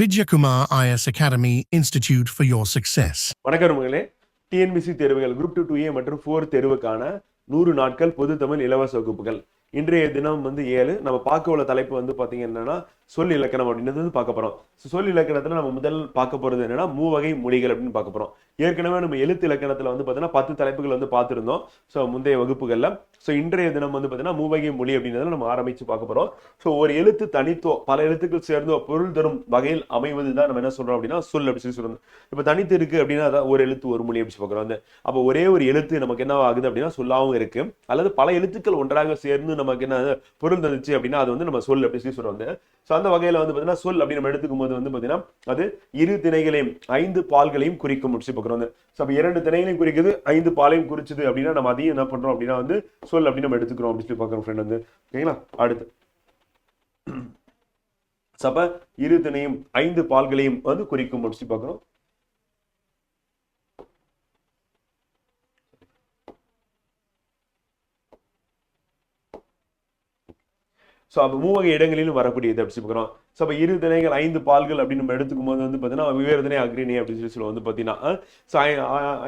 Vijayakumar IAS academy institute for your success வணக்கம் நண்பர்களே. TNPSC தேர்வுகள் குரூப் டூ டூ ஏ மற்றும் ஃபோர் தேர்வுக்கான நூறு நாட்கள் பொது தமிழ் இலவச வகுப்புகள். இன்றைய தினம் வந்து ஏழு. நம்ம பார்க்க உள்ள தலைப்பு வந்து பாத்தீங்க என்னன்னா சொல் இலக்கணம் அப்படின்றது பார்க்க போகிறோம் சொல் இலக்கணத்தில் நம்ம முதல் பார்க்க போறது என்னன்னா மூவகை மொழிகள் அப்படின்னு பார்க்க போகிறோம் ஏற்கனவே நம்ம எழுத்து இலக்கணத்தில் வந்து பார்த்தீங்கன்னா பத்து தலைப்புகள் வந்து பார்த்திருந்தோம். ஸோ முந்தைய வகுப்புகள்ல. ஸோ இன்றைய தினம் வந்து பாத்தீங்கன்னா மூவகை மொழி அப்படின்றத நம்ம ஆரம்பிச்சு பார்க்க போறோம். ஸோ ஒரு எழுத்து தனித்துவம் பல எழுத்துக்கள் சேர்ந்தோ பொருள் தரும் வகையில் அமைவது தான் நம்ம என்ன சொல்றோம் அப்படின்னா சொல் அப்படின்னு சொல்லி சொல்றோம். இப்போ தனித்து இருக்கு அப்படின்னா அதான் ஒரு எழுத்து ஒரு மொழி அப்படின்னு பார்க்குறோம் வந்து அப்போ ஒரே ஒரு எழுத்து நமக்கு என்ன ஆகுது அப்படின்னா சொல்லாகவும் இருக்கு. அல்லது பல எழுத்துக்கள் ஒன்றாக சேர்ந்து நமக்கு என்ன பொருள் தந்துச்சு அப்படின்னா அது வந்து நம்ம சொல் அப்படின்னு சொல்லி சொல்கிறோம் வந்து ஸோ அந்த வகையில் வந்து பார்த்தீங்கன்னா சொல் அப்படி நம்ம எடுத்துக்கும் போது வந்து பார்த்தீங்கன்னா அது இரு திணைகளையும் ஐந்து பால்களையும் குறிக்கும் முடிச்சு பார்க்குறோம். வந்து ஸோ அப்போ இரண்டு திணைகளையும் குறிக்குது ஐந்து பாலையும் குறிச்சுது அப்படின்னா நம்ம அதையும் என்ன பண்றோம் அப்படின்னா வந்து சொல் அப்படின்னு நம்ம எடுத்துக்கிறோம் அப்படின்னு சொல்லி பார்க்குறோம் ஃப்ரெண்ட் வந்து. ஓகேங்களா அடுத்து. So, இரு திணையும் ஐந்து பால்களையும் வந்து குறிக்கும் முடிச்சு பார்க்குறோம். ஸோ அப்போ மூவகை இடங்களிலும் வரக்கூடியது அப்படி சொல்லி ஸோ அப்போ இரு திணைகள் ஐந்து பால்கள் அப்படின்னு நம்ம எடுத்துக்கும் போது வந்து பார்த்தீங்கன்னா விவேரதனை அக்ரினி அப்படின்னு சொல்லி சொல்லுவோம் வந்து பார்த்தீங்கன்னா ஸோ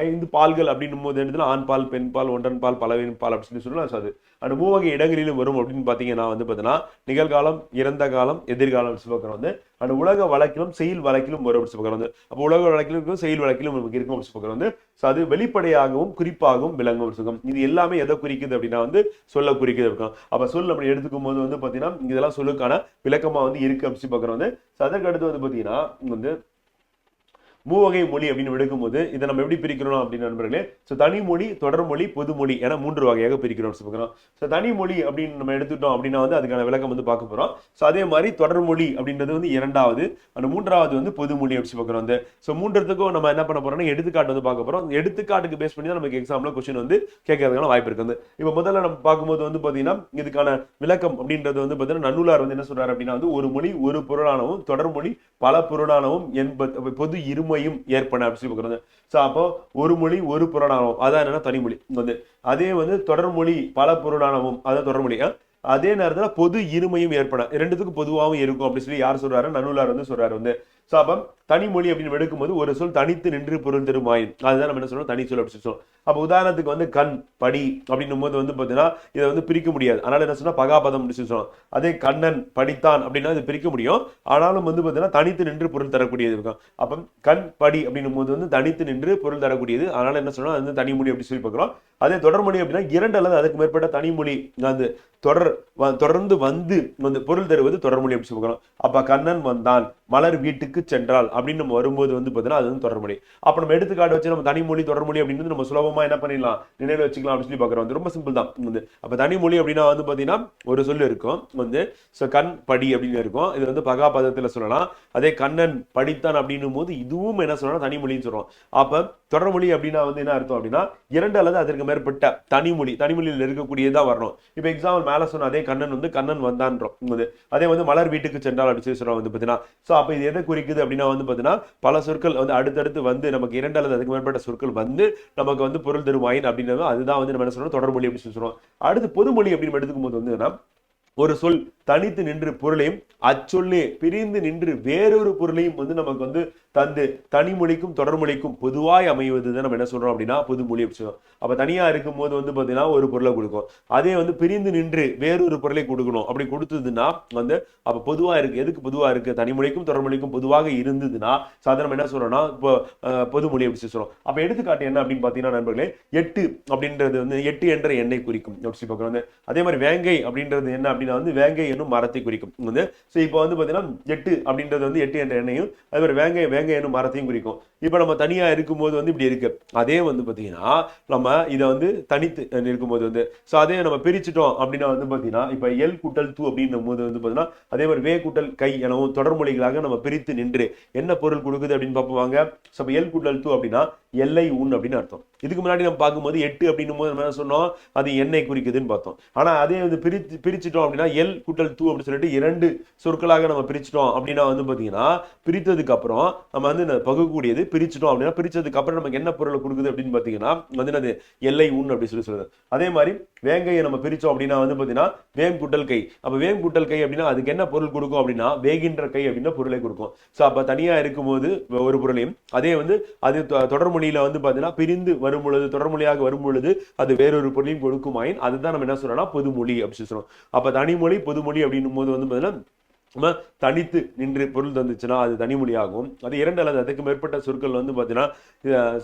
ஐந்து பால்கள் அப்படின்னும் போது இடத்துல ஆண் பால் பெண் பால் ஒன்றன் பால் பலவின் பால் அப்படின்னு சொல்லி சொல்லலாம். ஸோ அது அந்த மூவகை இடங்களிலும் வரும் அப்படின்னு பார்த்தீங்கன்னா வந்து பார்த்தீங்கன்னா நிகழ்காலம் இறந்த காலம் எதிர்காலம் அப்படி பார்க்குறோம். வந்து அந்த உலக வழக்கிலும் செயல் வழக்கிலும் வரும் அப்படின்னு சொல்லி வந்து அப்போ உலக வழக்கிலும் இருக்கும் செயல் வழக்கிலும் நமக்கு இருக்கும் அப்படின்னு சொல்லி வந்து ஸோ அது வெளிப்படையாகவும் குறிப்பாகவும் விளங்கும் சொல்லும் இது எல்லாமே எதை குறிக்குது அப்படின்னா வந்து சொல்ல குறிக்குது இருக்கும் அப்போ சொல் அப்படி எடுத்துக்கும் போது வந்து பார்த்தீங்கன்னா இதெல்லாம் சொல்லுக்கான விளக்கமாக வந்து இருக்கு யோசிச்சு சொல்லி பார்க்குறோம் வந்து ஸோ அதற்கு அடுத்து வந்து பார்த்தீங்கன்னா வந்து மூவகை மொழி அப்படின்னு எடுக்கும்போது இதை நம்ம எப்படி பிரிக்கிறோம் அப்படின்னு நண்பர்களே? ஸோ தனி மொழி தொடர்மொழி பொதுமொழி என மூன்று வகையாக பிரிக்கிறோம். சொல்லுறோம் ஸோ தனி மொழி அப்படின்னு நம்ம எடுத்துட்டோம் அப்படின்னா வந்து அதுக்கான விளக்கம் வந்து பார்க்க போறோம். ஸோ அதே மாதிரி தொடர்மொழி அப்படின்றது வந்து இரண்டாவது. அந்த மூன்றாவது வந்து பொதுமொழி அப்படி பார்க்குறோம். வந்து ஸோ மூன்றதுக்கும் நம்ம என்ன பண்ண போறோம்னா எடுத்துக்காட்டு வந்து பார்க்க போறோம். எடுத்துக்காட்டுக்கு பேஸ் பண்ணி தான் நமக்கு எக்ஸாம்ல கொஸ்டின் வந்து கேட்கறதுக்கான வாய்ப்பு இருக்கு. வந்து இப்போ முதல்ல நம்ம பார்க்கும்போது வந்து பார்த்தீங்கன்னா இதுக்கான விளக்கம் அப்படின்றது வந்து பார்த்தீங்கன்னா நன்னூலார் வந்து என்ன சொல்றாரு அப்படின்னா வந்து ஒரு மொழி ஒரு பொருளானவும் தொடர்மொழி பல பொருளானவும் என்பது பொது இருமொழி இருமையும் ஏற்பன அப்படின்னு சொல்லி பார்க்குறது ஸோ அப்போ ஒரு மொழி ஒரு புறநானமும் அதான் என்னன்னா தனிமொழி வந்து அதே வந்து தொடர்மொழி பல புறநானமும் அதான் தொடர்மொழி அதே நேரத்தில் பொது இருமையும் ஏற்பட ரெண்டுத்துக்கும் பொதுவாகவும் இருக்கும் அப்படின்னு சொல்லி யார் சொல்றாரு? நன்னூலார் வந்து சொல்றாரு வந்து ஸோ அப்போ தனிமொழி அப்படின்னு எடுக்கும்போது ஒரு சொல் தனித்து நின்று பொருள் தருமாயின். அதுதான் நம்ம என்ன சொல்றோம்? தனி சொல் அப்படின்னு சொல்லுவோம் அப்போ உதாரணத்துக்கு வந்து கண் படி அப்படின்னும் போது வந்து பார்த்தீங்கன்னா இதை வந்து பிரிக்க முடியாது. அதனால என்ன சொன்னால் பகாபதம் அப்படின்னு சொல்லுவோம் அதே கண்ணன் படித்தான் அப்படின்னா இது பிரிக்க முடியும். ஆனாலும் வந்து பார்த்தீங்கன்னா தனித்து நின்று பொருள் தரக்கூடியது இருக்கும். அப்போ கண் படி அப்படின்னும் போது வந்து தனித்து நின்று பொருள் தரக்கூடியது. அதனால என்ன சொன்னால் அது வந்து தனிமொழி அப்படி சொல்லி பார்க்குறோம். அதே தொடர்மொழி அப்படின்னா இரண்டு அல்லது அதுக்கு மேற்பட்ட தனிமொழி வந்து தொடர் வ- தொடர்ந்து வந்து வந்து பொருள் தருவது தொடர்மொழி அப்படி பார்க்குறோம். அப்போ கண்ணன் வந்தான். மலர் வீட்டுக்கு சென்றால் அப்படின்னு நம்ம வரும்போது வந்து பார்த்தீங்கன்னா அது வந்து தொடர்மொழி அப்போ நம்ம எடுத்துக்காட்டு வச்சு நம்ம தனிமொழி தொடர்மொழி அப்படின்னு நம்ம சுலபமா என்ன பண்ணிடலாம் நினைவில் வச்சுக்கலாம் அப்படின்னு சொல்லி பார்க்குறோம். வந்து ரொம்ப சிம்பிள் தான். வந்து அப்ப தனிமொழி அப்படின்னா வந்து பார்த்தீங்கன்னா ஒரு சொல் இருக்கும். வந்து ஸோ கண் படி அப்படின்னு இருக்கும். இது வந்து பகா பதத்தில் சொல்லலாம். அதே கண்ணன் படித்தான் அப்படின்னும் போது இதுவும் என்ன சொல்லலாம்? தனிமொழின்னு சொல்கிறோம் அப்போ தொடர்மொழி அப்படின்னா வந்து என்ன அர்த்தம் அப்படின்னா இரண்டு அல்லது அதற்கு மேற்பட்ட தனிமொழி தனிமொழியில் இருக்கக்கூடியதா வரணும். இப்போ எக்ஸாம்பிள் மேல சொன்ன அதே கண்ணன் வந்து கண்ணன் வந்தான்றோம். வந்து அதே வந்து மலர் வீட்டுக்கு சென்றால் அப்படின்னு சொல்லி சொல்கிறோம் வந்து பார்த்தீங்கன்னா. ஸோ அப்போ இது எதை குறிக்குது அப்படின்னா வந்து பார்த்தீங்கன்னா பல சொற்கள் வந்து அடுத்தடுத்து வந்து நமக்கு இரண்டு அல்லது அதுக்கு மேற்பட்ட சொற்கள் வந்து நமக்கு வந்து பொருள் தரும் வாயின் அப்படின்னா அதுதான் வந்து நம்ம என்ன சொல்றோம்? தொடர்மொழி அப்படின்னு சொல்லி சொல்றோம். அடுத்து பொதுமொழி அப்படின்னு எடுத்துக்கும் போது வந்து ஒரு சொல் தனித்து நின்று பொருளையும் அச்சொல்லே பிரிந்து நின்று வேறொரு பொருளையும் வந்து நமக்கு வந்து தந்து தனிமொழிக்கும் தொடர்மொழிக்கும் பொதுவாய் அமைவது தான் நம்ம என்ன சொல்றோம் அப்படின்னா பொதுமொழி அப்படி சொல்றோம். அப்ப தனியா இருக்கும் போது வந்து பாத்தீங்கன்னா ஒரு பொருளை கொடுக்கும். அதே வந்து பிரிந்து நின்று வேறொரு பொருளை கொடுக்கணும். அப்படி கொடுத்ததுன்னா வந்து அப்ப பொதுவா இருக்கு. எதுக்கு பொதுவா இருக்கு? தனிமொழிக்கும் தொடர்மொழிக்கும் பொதுவாக இருந்ததுன்னா சாதாரண என்ன சொல்றோம்னா இப்போ பொதுமொழி அப்படி சொல்லி சொல்றோம். அப்ப எடுத்துக்காட்டு என்ன அப்படின்னு பாத்தீங்கன்னா நண்பர்களே எட்டு அப்படின்றது வந்து எட்டு என்ற எண்ணை குறிக்கும். அப்படி சொல்லி பார்க்குறோம் அதே மாதிரி வேங்கை அப்படின்றது என்ன அப்படின்னு வந்து வேங்கை என்னும் மரத்தை குறிக்கும். வந்து ஸோ இப்போ வந்து பார்த்தீங்கன்னா எட்டு அப்படின்றது வந்து எட்டு என்ற எண்ணையும் அதுமாதிரி வேங்கை வேங்கை என்னும் மரத்தையும் குறிக்கும். இப்போ நம்ம தனியா இருக்கும்போது வந்து இப்படி இருக்கு. அதே வந்து பார்த்தீங்கன்னா நம்ம இதை வந்து தனித்து இருக்கும்போது வந்து ஸோ அதே நம்ம பிரிச்சுட்டோம் அப்படின்னா வந்து பார்த்தீங்கன்னா இப்போ எல் கூட்டல் தூ அப்படின்னும் போது வந்து பார்த்தீங்கன்னா அதே மாதிரி வே கூட்டல் கை எனவும் தொடர்மொழிகளாக நம்ம பிரித்து நின்று என்ன பொருள் கொடுக்குது அப்படின்னு பார்ப்பாங்க. ஸோ இப்போ எல் கூட்டல் தூ அப்படின்னா எல்லை உண் அப்படின்னு அர்த்தம். இதுக்கு முன்னாடி நம்ம பார்க்கும்போது எட்டு அப்படின்னும் போது நம்ம என்ன சொன்னோம்? அது எண்ணெய் குறிக்குதுன்னு பார்த்தோம். ஆனா அதே வந்து பிரித்து பிரிச்சுட்டோம் அப்படின்னா எல் கூட்டல் தூ அப்படின்னு சொல்லிட்டு இரண்டு சொற்களாக நம்ம பிரிச்சிட்டோம் அப்படின்னா வந்து பார்த்தீங்கன்னா பிரித்ததுக்கு அப்புறம் நம்ம வந்து இந்த பகுக்கூடியது பிரிச்சிட்டோம் அப்படின்னா பிரிச்சதுக்கு அப்புறம் நமக்கு என்ன பொருளை கொடுக்குது அப்படின்னு பார்த்தீங்கன்னா வந்து அது எல்லை உன் அப்படின்னு சொல்லி சொல்லுது. அதே மாதிரி வேங்கையை நம்ம பிரித்தோம் அப்படின்னா வந்து பார்த்தீங்கன்னா வேம் கை. அப்போ வேம் கை அப்படின்னா அதுக்கு என்ன பொருள் கொடுக்கும் அப்படின்னா வேகின்ற கை அப்படின்னா பொருளை கொடுக்கும். ஸோ அப்போ தனியாக இருக்கும்போது ஒரு பொருளையும் அதே வந்து அது தொ- வந்து பார்த்தீங்கன்னா பிரிந்து வரும் பொழுது தொடர்மொழியாக வரும் பொழுது அது வேறொரு பொருளையும் கொடுக்குமாயின் அதுதான் நம்ம என்ன சொல்றோம்னா பொதுமொழி அப்படின்னு சொல்லி அப்போ தனிமொழி பொதுமொழி அப்படின்னும் போது வந்து பார்த்தீங்கன்னா நம்ம தனித்து நின்று பொருள் தந்துச்சுன்னா அது தனிமொழியாகும். அது இரண்டு அல்லது அதுக்கு மேற்பட்ட சொற்கள் வந்து பார்த்தீங்கன்னா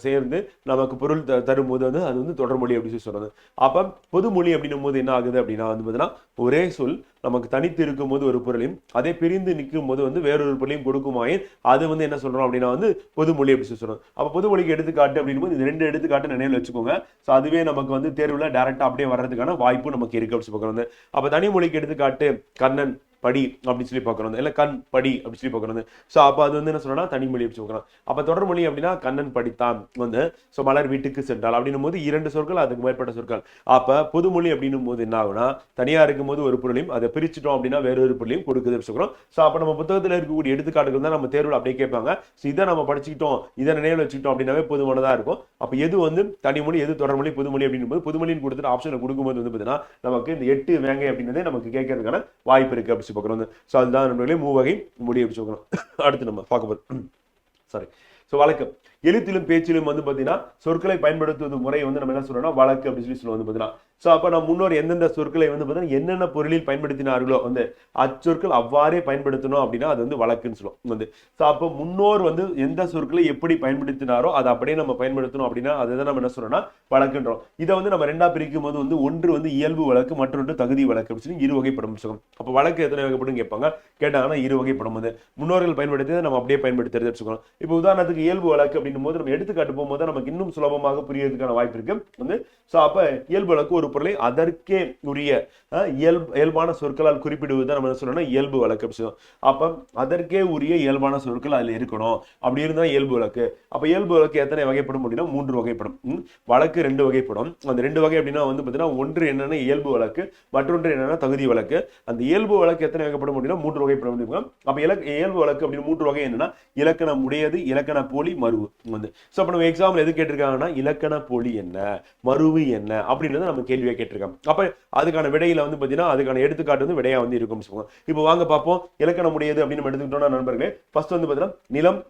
சேர்ந்து நமக்கு பொருள் த தரும்போது வந்து அது வந்து தொடர்மொழி அப்படின்னு சொல்லி சொல்கிறது அப்போ பொதுமொழி அப்படின்னும் போது என்ன ஆகுது அப்படின்னா வந்து பார்த்தீங்கன்னா ஒரே சொல் நமக்கு தனித்து இருக்கும்போது ஒரு பொருளையும் அதே பிரிந்து நிற்கும் போது வந்து வேறொரு பொருளையும் கொடுக்குமாயின் அது வந்து என்ன சொல்கிறோம் அப்படின்னா வந்து பொதுமொழி அப்படி சொல்லி சொல்கிறோம் அப்போ பொதுமொழிக்கு எடுத்துக்காட்டு அப்படின்னும் போது இந்த ரெண்டு எடுத்துக்காட்டு நினைவில் வச்சுக்கோங்க. ஸோ அதுவே நமக்கு வந்து தேர்வில் டேரெக்டாக அப்படியே வர்றதுக்கான வாய்ப்பு நமக்கு இருக்குது அப்படின்னு சொல்லி பார்க்குறோம். அப்போ தனிமொழிக்கு எடுத்துக்காட்டு கண்ணன் படி அப்படின்னு சொல்லி பார்க்கணும் இல்லை கண் படி அப்படின்னு சொல்லி பார்க்கணும் ஸோ அப்போ அது வந்து என்ன சொல்றோம்னா தனிமொழி அப்படி சொல்கிறோம் அப்போ தொடர்மொழி அப்படின்னா கண்ணன் படித்தான் வந்து. ஸோ மலர் வீட்டுக்கு சென்றால் அப்படின்னும் போது இரண்டு சொற்கள் அதுக்கு மேற்பட்ட சொற்கள். அப்போ புதுமொழி அப்படின்னும் போது என்ன ஆகுனா தனியாக இருக்கும்போது ஒரு பொருளையும் அதை பிரிச்சுட்டோம் அப்படின்னா வேறொரு பொருளையும் கொடுக்குது அப்படின்னு சொல்கிறோம் ஸோ அப்போ நம்ம புத்தகத்தில் இருக்கக்கூடிய எடுத்துக்காட்டுகள் தான் நம்ம தேர்வில் அப்படியே கேட்பாங்க. ஸோ இதை நம்ம படிச்சுக்கிட்டோம் இதை நினைவில் வச்சுக்கிட்டோம் அப்படின்னாவே பொதுவானதாக இருக்கும். அப்போ எது வந்து தனிமொழி எது தொடர்மொழி புதுமொழி அப்படின்னும் போது புதுமொழின்னு கொடுத்துட்டு ஆப்ஷனை கொடுக்கும்போது வந்து பார்த்தீங்கன்னா நமக்கு இந்த எட்டு வேங்கை அப்படின்றதே நமக்கு கேட்கறதுக்கான வாய்ப்பு இருக்கு அப்படி சொல்லி பார்க்குறோம் ஸோ அதுதான் நம்மளே மூவகை முடி அப்படி சொல்கிறோம் அடுத்து நம்ம பார்க்க போகிறோம் சாரி ஸோ வழக்கம் எழுத்திலும் பேச்சிலும் வந்து பார்த்தீங்கன்னா சொற்களை பயன்படுத்துவது முறை வந்து நம்ம என்ன சொல்றோம்னா வழக்கு அப்படின்னு சொல்லி சொல்லுவோம் வந்து பார்த்தீங்கன்னா ஸோ அப்போ நம்ம முன்னோர் எந்தெந்த சொற்களை வந்து பார்த்தீங்கன்னா என்னென்ன பொருளில் பயன்படுத்தினார்களோ வந்து அச்சொற்கள் அவ்வாறே பயன்படுத்தணும் அப்படின்னா அது வந்து வழக்குன்னு சொல்லுவோம் வந்து. ஸோ அப்போ முன்னோர் வந்து எந்த சொற்களை எப்படி பயன்படுத்தினாரோ அதை அப்படியே நம்ம பயன்படுத்தணும் அப்படின்னா அதை தான் நம்ம என்ன சொல்றோம்னா வழக்குன்றோம். இதை வந்து நம்ம ரெண்டா பிரிக்கும் போது வந்து ஒன்று வந்து இயல்பு வழக்கு மற்றொன்று தகுதி வழக்கு அப்படின்னு சொல்லி இரு வகைப்படும் சொல்லுவோம். அப்போ வழக்கு எத்தனை வகைப்படும் கேட்பாங்க? கேட்டாங்கன்னா இரு வகைப்படும் வந்து. முன்னோர்கள் பயன்படுத்தியதை நம்ம அப்படியே பயன்படுத்துறது வச்சுக்கணும் இப்போ உதாரணத்துக்கு இயல்பு வழக்கு அப்படின்னும் போது நம்ம எடுத்துக்காட்டு போகும்போது நமக்கு இன்னும் சுலபமாக புரியறதுக்கான வாய்ப்பு இருக்கு. வந்து ஸோ அப்போ இயல்பு வழக்கு ஒரு பொருளை அதற்கே உரிய இயல்பு இயல்பான சொற்களால் குறிப்பிடுவது தான் நம்ம என்ன சொல்லணும் இயல்பு வழக்கு அப்படி அப்போ அதற்கே உரிய இயல்பான சொற்கள் அதில் இருக்கணும். அப்படி இருந்தால் இயல்பு வழக்கு. அப்போ இயல்பு வழக்கு எத்தனை வகைப்படும் அப்படின்னா மூன்று வகைப்படும். வழக்கு ரெண்டு வகைப்படும். அந்த ரெண்டு வகை அப்படின்னா வந்து பார்த்தீங்கன்னா ஒன்று என்னென்னா இயல்பு வழக்கு மற்றொன்று என்னென்னா தகுதி வழக்கு. அந்த இயல்பு வழக்கு எத்தனை வகைப்படும் அப்படின்னா மூன்று வகைப்படும் அப்படின்னா அப்போ இலக்க இயல்பு வழக்கு அப்படின்னு மூன்று வகை என்னன்னா இலக்கணம் உடையது இலக்கண போலி மருவு வந்து. ஸோ அப்போ நம்ம எக்ஸாம்பிள் எது கேட்டிருக்காங்கன்னா இலக்கண போலி என்ன? மருவு என்ன? அப்படின்றத நம்ம கேள்வியாக கேட்டிருக்கோம். அப்போ அதுக்கான விடையில வந்து பார்த்தீங்கன்னா அதுக்கான எடுத்துக்காட்டு வந்து விடையாக வந்து இருக்கும்னு சொல்லுவாங்க இப்போ வாங்க பார்ப்போம் இலக்கணம் உடையது அப்படின்னு நம்ம எடுத்துக்கிட்டோம்னா நண்பர்களே ஃபர்ஸ்ட் வந்து பார்த்தீங்கன்னா நிலம்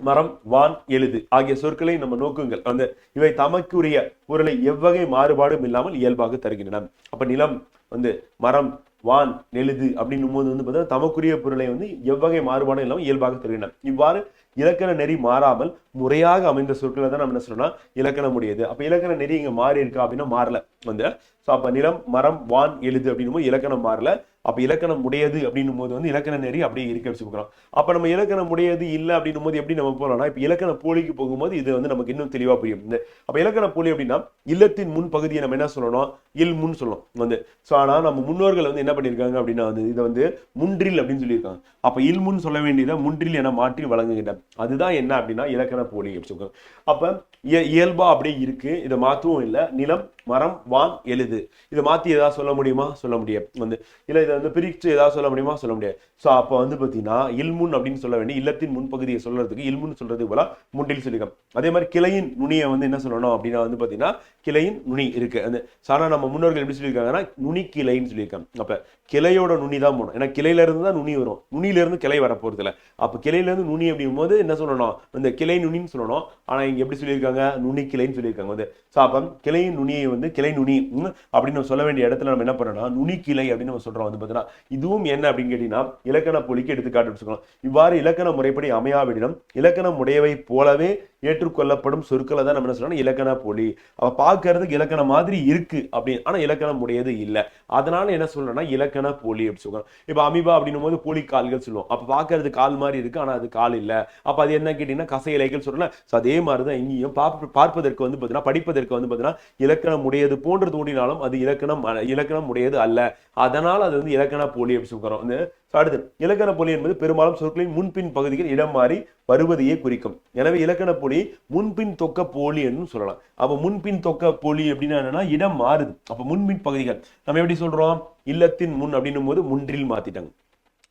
மரம் வான் எழுது ஆகிய சொற்களை நம்ம நோக்குங்கள். அந்த இவை தமக்குரிய பொருளை எவ்வகை மாறுபாடும் இல்லாமல் இயல்பாக தருகின்றன. அப்ப நிலம் வந்து மரம் வான் நெழுது அப்படின்னும் போது வந்து பார்த்தீங்கன்னா தமக்குரிய பொருளை வந்து எவ்வகை மாறுபாடும் இல்லாமல் இயல்பாக தருகின்றன. இவ்வாறு இலக்கண நெறி மாறாமல் முறையாக அமைந்த சொற்களை தான் நம்ம என்ன சொல்லணும்னா இலக்கணம் உடையது. அப்போ இலக்கண நெறி இங்கே மாறி இருக்கா அப்படின்னா மாறல. வந்து ஸோ அப்போ நிலம் மரம் வான் எழுது அப்படின்னும் போது இலக்கணம் மாறல. அப்போ இலக்கணம் உடையது அப்படின்னும் போது வந்து இலக்கண நெறி அப்படியே இருக்க வச்சுக்கிறோம் அப்போ நம்ம இலக்கணம் உடையது இல்லை அப்படின்னும் போது எப்படி நம்ம போகிறோம்னா இப்போ இலக்கண போலிக்கு போகும்போது இது வந்து நமக்கு இன்னும் தெளிவாக புரியும். இந்த அப்ப இலக்கண போலி அப்படின்னா இல்லத்தின் முன் பகுதியை நம்ம என்ன சொல்லணும் இல் முன் சொல்லணும். வந்து ஸோ ஆனால் நம்ம முன்னோர்கள் வந்து என்ன பண்ணியிருக்காங்க அப்படின்னா வந்து இதை வந்து முன்றில் அப்படின்னு சொல்லியிருக்காங்க. அப்போ இல் முன் சொல்ல வேண்டியதை முன்றில் என மாற்றி வழங்குகின்றன. அதுதான் என்ன அப்படின்னா இலக்கண போலி அப்படி சொல்லுவாங்க. அப்ப இய- இயல்பா அப்படியே இருக்கு. இதை மாற்றவும் இல்லை. நிலம் மரம் வான் எழுது இதை மாத்தி ஏதாவது சொல்ல முடியுமா? சொல்ல முடியாது வந்து இல்ல இதை வந்து பிரிச்சு ஏதாவது சொல்ல முடியுமா? சொல்ல முடியாது. ஸோ அப்போ வந்து பார்த்தீங்கன்னா இல்முன் அப்படின்னு சொல்ல வேண்டிய இல்லத்தின் முன்பகுதியை சொல்றதுக்கு இல்முன் சொல்கிறது போல முண்டில் சொல்லிக்கலாம் அதே மாதிரி கிளையின் நுனியை வந்து என்ன சொல்லணும் அப்படின்னா வந்து பார்த்தீங்கன்னா கிளையின் நுனி இருக்கு. அந்த சாதாரண நம்ம முன்னோர்கள் எப்படி சொல்லியிருக்காங்கன்னா நுனி கிளைன்னு சொல்லியிருக்காங்க. அப்ப கிளையோட நுனி தான் போகணும் ஏன்னா கிளையில இருந்து தான் நுனி வரும். நுனியில இருந்து கிளை வர போறது இல்ல அப்ப கிளையில இருந்து நுனி அப்படிங்கும் போது என்ன சொல்லணும்? இந்த கிளை நுனின்னு சொல்லணும். ஆனா இங்க எப்படி சொல்லியிருக்காங்க? நுனி கிளைன்னு சொல்லியிருக்காங்க. வந்து ஸோ கிளையின் நுனியை வந்து கிளை நுனி அப்படின்னு நம்ம சொல்ல வேண்டிய இடத்துல நம்ம என்ன பண்ணோம்னா நுனி கிளை அப்படின்னு நம்ம சொல்றோம். வந்து பார்த்தீங்கன்னா இதுவும் என்ன அப்படின்னு கேட்டீங்கன்னா இலக்கண பொலிக்கு எடுத்துக்காட்டு வச்சுக்கலாம் இவ்வாறு இலக்கண முறைப்படி அமையாவிடனும் இலக்கணம் உடையவை போலவே ஏற்றுக்கொள்ளப்படும் சொற்களை தான் நம்ம என்ன சொல்லணும் இலக்கண பொலி அவ பார்க்கறதுக்கு இலக்கணம் மாதிரி இருக்கு அப்படின்னு. ஆனா இலக்கணம் உடையது இல்லை. அதனால என்ன சொல்லணும்னா இலக்கண பொலி அப்படி சொல்றோம் இப்போ அமீபா அப்படின்னும் போது போலி கால்கள் சொல்லுவோம். அப்ப பார்க்கறது கால் மாதிரி இருக்கு ஆனா அது கால் இல்ல. அப்ப அது என்ன கேட்டீங்கன்னா கசை இலைகள் சொல்லலாம் ஸோ அதே மாதிரிதான் இங்கேயும் பார்ப்பதற்கு வந்து பார்த்தீங்கன்னா படிப்பதற்கு வந்து பார்த்தீங்கன்னா இலக்கணம் உடையது போன்று தோன்றினாலும் அது இலக்கணம் இலக்கணம் உடையது அல்ல. அதனால் அது வந்து இலக்கண போலி அப்படின்னு சொல்கிறோம் இந்த அடுத்து இலக்கண போலி என்பது பெரும்பாலும் சொற்களின் முன்பின் பகுதிகள் இடம் மாறி வருவதையே குறிக்கும். எனவே இலக்கண போலி முன்பின் தொக்க போலி என்று சொல்லலாம். அப்போ முன்பின் தொக்க போலி அப்படின்னா என்னன்னா இடம் மாறுது. அப்போ முன்பின் பகுதிகள். நம்ம எப்படி சொல்கிறோம் இல்லத்தின் முன் அப்படின்னும் போது முன்றில் மாற்றிட்டாங்க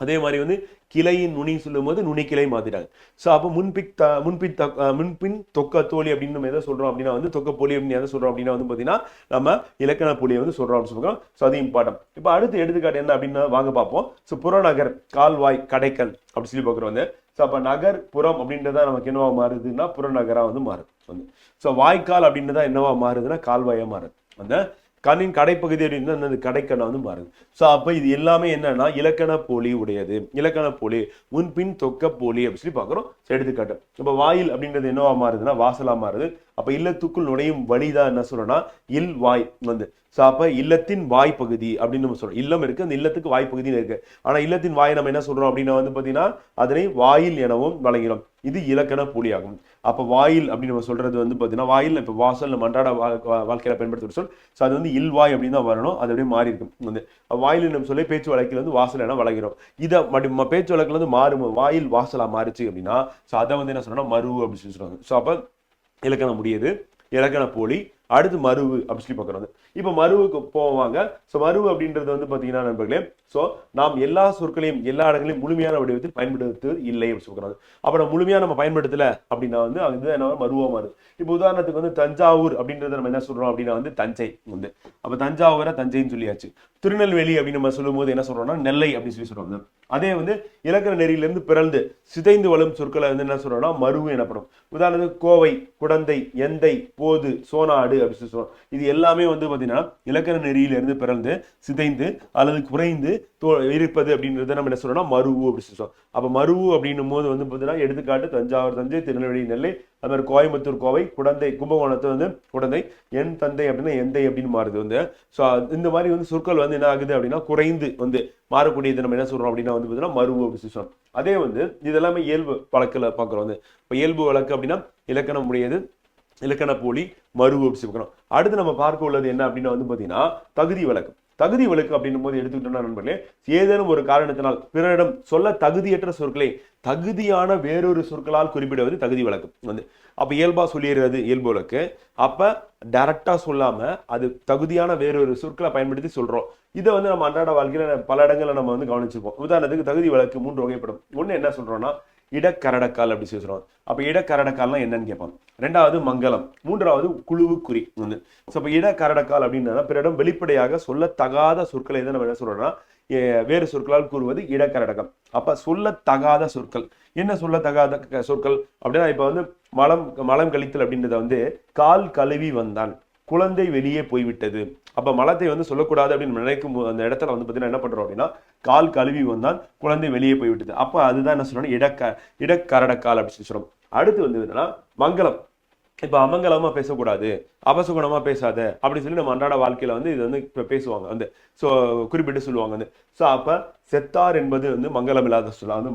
அதே மாதிரி வந்து கிளையின் நுனி சொல்லும்போது நுனிக்கிளை கிளை மாத்திட்டாங்க. ஸோ அப்போ முன்பின் த முன்பின் தக் முன்பின் தொக்க தோழி அப்படின்னு நம்ம எதை சொல்கிறோம் அப்படின்னா வந்து தொக்க போலி அப்படின்னு எதை சொல்கிறோம் அப்படின்னா வந்து பார்த்தீங்கன்னா நம்ம இலக்கண போலியை வந்து சொல்கிறோம் அப்படின்னு ஸோ அது இம்பார்ட்டன் இப்போ அடுத்து எடுத்துக்காட்டு என்ன அப்படின்னா வாங்க பார்ப்போம். ஸோ புறநகர் கால்வாய் கடைக்கல் அப்படி சொல்லி பார்க்குறோம் வந்து. ஸோ அப்போ நகர் புறம் அப்படின்றத நமக்கு என்னவா மாறுதுன்னா புறநகராக வந்து மாறுது. வந்து. ஸோ வாய்க்கால் அப்படின்றதா என்னவா மாறுதுன்னா கால்வாயாக மாறுது. அந்த கண்ணின் கடைப்பகுதி அப்படின்னா அந்த கடைக்கண்ணா வந்து மாறுது ஸோ அப்போ இது எல்லாமே என்னன்னா இலக்கண போலி உடையது. இலக்கண போலி முன்பின் தொக்க போலி அப்படின்னு சொல்லி பார்க்குறோம். எடுத்துக்காட்டு. இப்போ வாயில் அப்படின்றது என்னவா மாறுதுன்னா வாசலாக மாறுது. அப்போ இல்லத்துக்குள் நுழையும் வழிதான் என்ன சொல்றோம்னா இல் வாய் வந்து. ஸோ அப்போ இல்லத்தின் வாய் பகுதி அப்படின்னு நம்ம சொல்றோம். இல்லம் இருக்கு அந்த இல்லத்துக்கு வாய் பகுதின்னு இருக்கு. ஆனா இல்லத்தின் வாயை நம்ம என்ன சொல்றோம் அப்படின்னா வந்து பார்த்தீங்கன்னா அதனை வாயில் எனவும் வழங்கிறோம் இது இலக்கண புலியாகும் அப்போ வாயில் அப்படின்னு நம்ம சொல்றது வந்து பார்த்தீங்கன்னா வாயில் இப்போ வாசல் நம்ம அன்றாட வா- வா- வாழ்க்கையில பயன்படுத்துகிற சொல். ஸோ அது வந்து இல்வாய் அப்படின்னு தான் வரணும். அது அப்படியே மாறி இருக்கும். வந்து. வாயில் நம்ம சொல்லி பேச்சு வழக்கில் வந்து வாசல் என வழங்கிறோம் இதை மடி ம- பேச்சு வழக்கில் வந்து மாறும் வாயில் வாசலா மாறுச்சு அப்படின்னா ஸோ அதை வந்து என்ன சொல்றோம்னா மறு அப்படின்னு சொல்லி சொல்றாங்க. ஸோ அப்போ இலக்கணம் முடியுது. இலக்கண போலி அடுத்து மருவு அப்படின்னு சொல்லி பார்க்குறோம் இப்போ மருவுக்கு போவாங்க. ஸோ மருவு அப்படின்றது வந்து பார்த்தீங்கன்னா நண்பர்களே ஸோ நாம் எல்லா சொற்களையும் எல்லா இடங்களையும் முழுமையான வடிவத்தில் பயன்படுத்துவது இல்லை அப்படின்னு சொல்கிறாங்க அப்போ நம்ம முழுமையாக நம்ம பயன்படுத்தல அப்படின்னா வந்து அது என்ன மருவாக மாறுது. இப்போ உதாரணத்துக்கு வந்து தஞ்சாவூர் அப்படின்றத நம்ம என்ன சொல்கிறோம் அப்படின்னா வந்து தஞ்சை வந்து. அப்போ தஞ்சாவூரை தஞ்சைன்னு சொல்லியாச்சு. திருநெல்வேலி அப்படின்னு நம்ம சொல்லும்போது என்ன சொல்கிறோம்னா நெல்லை அப்படின்னு சொல்லி சொல்கிறோம் அதே. வந்து இலக்கண நெறியிலிருந்து பிறந்து சிதைந்து வளரும் சொற்களை வந்து என்ன சொல்கிறோம்னா மருவு எனப்படும் உதாரணத்துக்கு கோவை குடந்தை எந்தை போது சோனாடு அப்படி சொல்லி சொல்லுவோம் இது எல்லாமே வந்து பாத்தீங்கன்னா இலக்கண நெறியிலிருந்து பிறந்து சிதைந்து அல்லது குறைந்து தோ- இருப்பது அப்படின்றத நம்ம என்ன சொல்றோம்னா மருவு அப்படின்னு சொல்லுவோம் அப்போ மருவு அப்படின்னும் போது வந்து பார்த்தீங்கன்னா எடுத்துக்காட்டு தஞ்சாவூர் தஞ்சை திருநெல்வேலி நெல்லை அது மாதிரி கோயம்புத்தூர் கோவை குடந்தை கும்பகோணத்தை வந்து குடந்தை என் தந்தை அப்படின்னா எந்தை அப்படின்னு மாறுது வந்து. ஸோ இந்த மாதிரி வந்து சொற்கள் வந்து என்ன ஆகுது அப்படின்னா குறைந்து வந்து மாறக்கூடியது நம்ம என்ன சொல்றோம் அப்படின்னா வந்து பார்த்தீங்கன்னா மருவு அப்படின்னு சொல்லி அதே வந்து இதெல்லாமே இயல்பு வழக்கில் பார்க்குறோம் வந்து. இப்போ இயல்பு வழக்கு அப்படின்னா இலக்கணம் உடையது இலக்கண போலி மறு அப்படி அடுத்து நம்ம பார்க்க உள்ளது என்ன அப்படின்னா வந்து பார்த்தீங்கன்னா தகுதி வழக்கு தகுதி வழக்கு அப்படின்னும் போது எடுத்துக்கிட்டோம்னா நண்பர்களே ஏதேனும் ஒரு காரணத்தினால் பிறரிடம் சொல்ல தகுதியற்ற சொற்களை தகுதியான வேறொரு சொற்களால் குறிப்பிடுவது தகுதி வழக்கு வந்து அப்போ இயல்பாக சொல்லிடுறது இயல்புகளுக்கு. அப்போ டேரெக்டாக சொல்லாமல் அது தகுதியான வேறொரு சொற்களை பயன்படுத்தி சொல்கிறோம் இதை வந்து நம்ம அன்றாட வாழ்க்கையில் பல இடங்களில் நம்ம வந்து கவனிச்சிருப்போம். உதாரணத்துக்கு தகுதி வழக்கு மூன்று வகைப்படும். ஒன்று என்ன சொல்கிறோன்னா இடக்கரடக்கால் அப்படி சொல்லி அப்போ அப்ப இடக்கரடக்கால்னா என்னன்னு கேட்பாங்க ரெண்டாவது மங்களம். மூன்றாவது குழுவு குறி வந்து. ஸோ இப்போ இடக்கரடக்கால் அப்படின்னா பிறரிடம் வெளிப்படையாக சொல்லத்தகாத சொற்களை எதை நம்ம என்ன சொல்கிறோன்னா வேறு சொற்களால் கூறுவது இடக்கரடகம். அப்ப சொல்லத்தகாத சொற்கள். என்ன சொல்லத்தகாத சொற்கள்? அப்படின்னா இப்ப வந்து மலம் மலம் கழித்தல் அப்படின்றத வந்து கால் கழுவி வந்தான். குழந்தை வெளியே போய்விட்டது. அப்ப மலத்தை வந்து சொல்லக்கூடாது அப்படின்னு நினைக்கும் போது அந்த இடத்துல வந்து பார்த்தீங்கன்னா என்ன பண்றோம் அப்படின்னா கால் கழுவி வந்தான் குழந்தை வெளியே போய்விட்டது. அப்ப அதுதான் என்ன சொல்றோம்? இடக்க இடக்கரடக்கால் அப்படின்னு சொல்லி சொல்றோம். அடுத்து வந்து என்னன்னா மங்களம். இப்போ அமங்கலமாக பேசக்கூடாது அபசுகுணமாக பேசாத அப்படின்னு சொல்லி நம்ம அன்றாட வாழ்க்கையில் வந்து இது வந்து இப்போ பேசுவாங்க. வந்து ஸோ குறிப்பிட்டு சொல்லுவாங்க. வந்து ஸோ அப்போ செத்தார் என்பது வந்து மங்களம் இல்லாத சொல்லா வந்து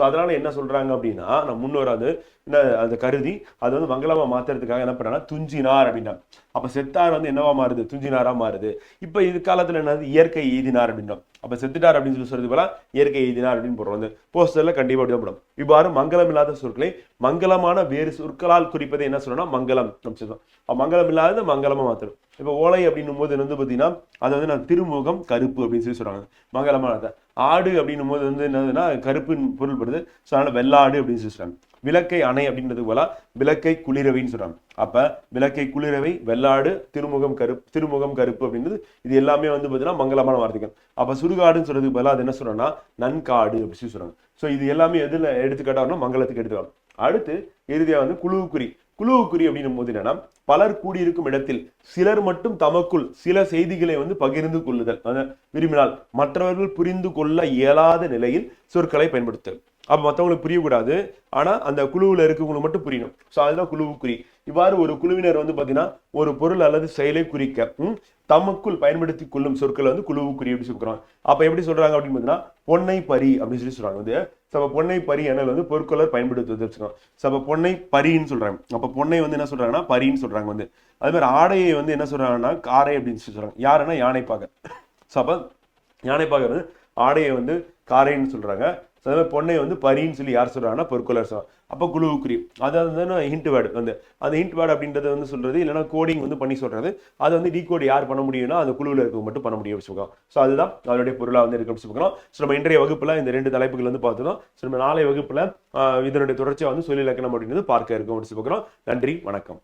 ஸோ அதனால் என்ன சொல்கிறாங்க அப்படின்னா நான் முன்னோர் அது என்ன அதை கருதி அது வந்து மங்களமாக மாத்துறதுக்காக என்ன பண்றாங்கன்னா துஞ்சினார் அப்படின்னா. அப்போ செத்தார் வந்து என்னவா மாறுது? துஞ்சினாராக மாறுது. இப்போ இது காலத்தில் என்னது? இயற்கை எய்தினார் அப்படின்றோம் அப்போ செத்துட்டார் அப்படின்னு சொல்லி சொல்கிறது போல இயற்கை எய்தினார் அப்படின்னு போடுறோம். வந்து போஸ்டரில் கண்டிப்பாக அப்படி தான் போடும். இவ்வாறு மங்களம் இல்லாத சொற்களை மங்களமான வேறு சொற்களால் குறிப்பதை என்ன சொல்லணும்னா மங்களம் அப்படின்னு சொல்றோம். மங்களம் இல்லாத மங்களமாக மாற்றணும் இப்போ ஓலை அப்படின்னும் போது வந்து பார்த்தீங்கன்னா அது வந்து நான் திருமுகம் கருப்பு அப்படின்னு சொல்லி சொல்றாங்க. மங்களமானதை ஆடு அப்படின்னும் போது வந்து என்னதுன்னா கருப்புன்னு பொருள்படுது. ஸோ அதனால் வெள்ளாடு அப்படின்னு சொல்லி விளக்கை அணை அப்படின்றது போல விளக்கை குளிரவைன்னு சொல்கிறாங்க அப்போ விளக்கை குளிரவை வெள்ளாடு திருமுகம் கருப்பு திருமுகம் கருப்பு அப்படின்றது இது எல்லாமே வந்து பார்த்தீங்கன்னா மங்களமான வார்த்தைகள். அப்போ சுடுகாடுன்னு சொல்கிறதுக்கு பதிலாக அது என்ன சொல்கிறோன்னா நன்காடு அப்படின்னு சொல்லி சொல்கிறாங்க ஸோ இது எல்லாமே எதில் எடுத்துக்காட்டாங்கன்னா மங்களத்துக்கு எடுத்துக்கலாம் அடுத்து இறுதியாக வந்து குழுவுக்குறி. குழுவுக்குறி அப்படின்னும் போது என்னன்னா பலர் கூடியிருக்கும் இடத்தில் சிலர் மட்டும் தமக்குள் சில செய்திகளை வந்து பகிர்ந்து கொள்ளுதல். விரும்பினால் மற்றவர்கள் புரிந்து கொள்ள இயலாத நிலையில் சொற்களை பயன்படுத்துதல். அப்போ மற்றவங்களுக்கு புரியக்கூடாது. ஆனால் அந்த குழுவில் இருக்கவங்களுக்கு மட்டும் புரியணும். ஸோ அதுதான் குழுவுக்குறி. இவ்வாறு ஒரு குழுவினர் வந்து பார்த்தீங்கன்னா ஒரு பொருள் அல்லது செயலை குறிக்க தமக்குள் பயன்படுத்தி கொள்ளும் சொற்களை வந்து குழுவுக்குறி எப்படி சொல்றாங்க அப்போ எப்படி சொல்கிறாங்க அப்படின்னு பார்த்தீங்கன்னா பொன்னை பரி அப்படின்னு சொல்லி சொல்கிறாங்க வந்து சப பொன்னை பரி எனல் வந்து பொற்கொள்ளர் பயன்படுத்துவது வச்சுக்கோங்க சப பொன்னை பரின்னு சொல்கிறாங்க அப்போ பொன்னை வந்து என்ன சொல்கிறாங்கன்னா பரின்னு சொல்கிறாங்க வந்து. அது மாதிரி ஆடையை வந்து என்ன சொல்கிறாங்கன்னா காரை அப்படின்னு சொல்லி சொல்கிறாங்க யாருன்னா யானைப்பாக ஸோ அப்ப யானைப்பாக வந்து ஆடையை வந்து காரைன்னு சொல்கிறாங்க So, அதே வந்து பரின்னு சொல்லி யார் சொல்கிறாங்கன்னா பொற்கொலர் சொல்றாங்க அப்போ குழுவுக்குறி அது வந்து ஹிண்ட் வேர்டு வந்து. அந்த ஹிண்ட் வேர்டு அப்படின்றத வந்து சொல்கிறது இல்லைனா கோடிங் வந்து பண்ணி சொல்கிறது அதை வந்து டீகோட் யார் பண்ண முடியும்னா அந்த குழுவில் இருக்க மட்டும் பண்ண முடியும் வச்சுக்கலாம் ஸோ அதுதான் அதனுடைய பொருளாக வந்து இருக்கு வச்சுக்கலாம் ஸோ நம்ம இன்றைய வகுப்பில் இந்த ரெண்டு தலைப்புகள் வந்து பார்த்தோம். ஸோ நம்ம நாளைய வகுப்பில் இதனுடைய தொடர்ச்சியாக வந்து சொல்லி இலக்கணம் அப்படின்றது பார்க்க இருக்கும் பார்க்குறோம் நன்றி வணக்கம்.